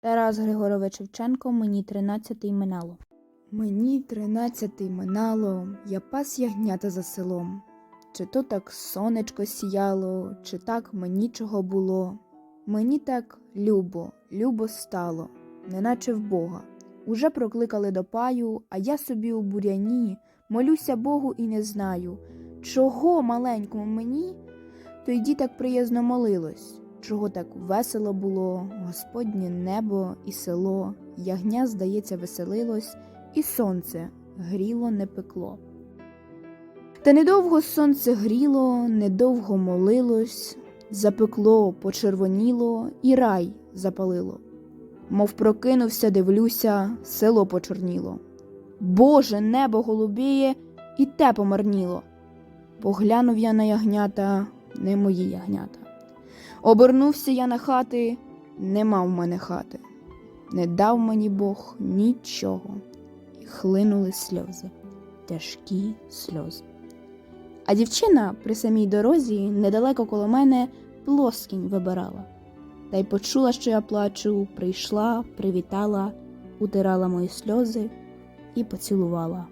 Тарас Григорович Шевченко, мені тринадцятий минало. Мені тринадцятий минало, я пас ягнята за селом. Чи то так сонечко сіяло, чи так мені чого було. Мені так любо, любо стало, неначе в Бога. Уже прокликали до паю, а я собі у буряні молюся Богу і не знаю, чого маленькому мені, тоді так приязно молилось, чого так весело було, Господнє небо і село, ягня, здається, веселилось, і сонце гріло не пекло. Та недовго сонце гріло, недовго молилось, запекло, почервоніло, і рай запалило. Мов прокинувся, дивлюся, село почорніло. Боже, небо голубіє, і те помарніло. Поглянув я на ягнята, не мої ягнята. Обернувся я на хати, нема в мене хати. Не дав мені Бог нічого, і хлинули сльози, тяжкі сльози. А дівчина при самій дорозі недалеко коло мене плоскінь вибирала. Та й почула, що я плачу, прийшла, привітала, утирала мої сльози і поцілувала.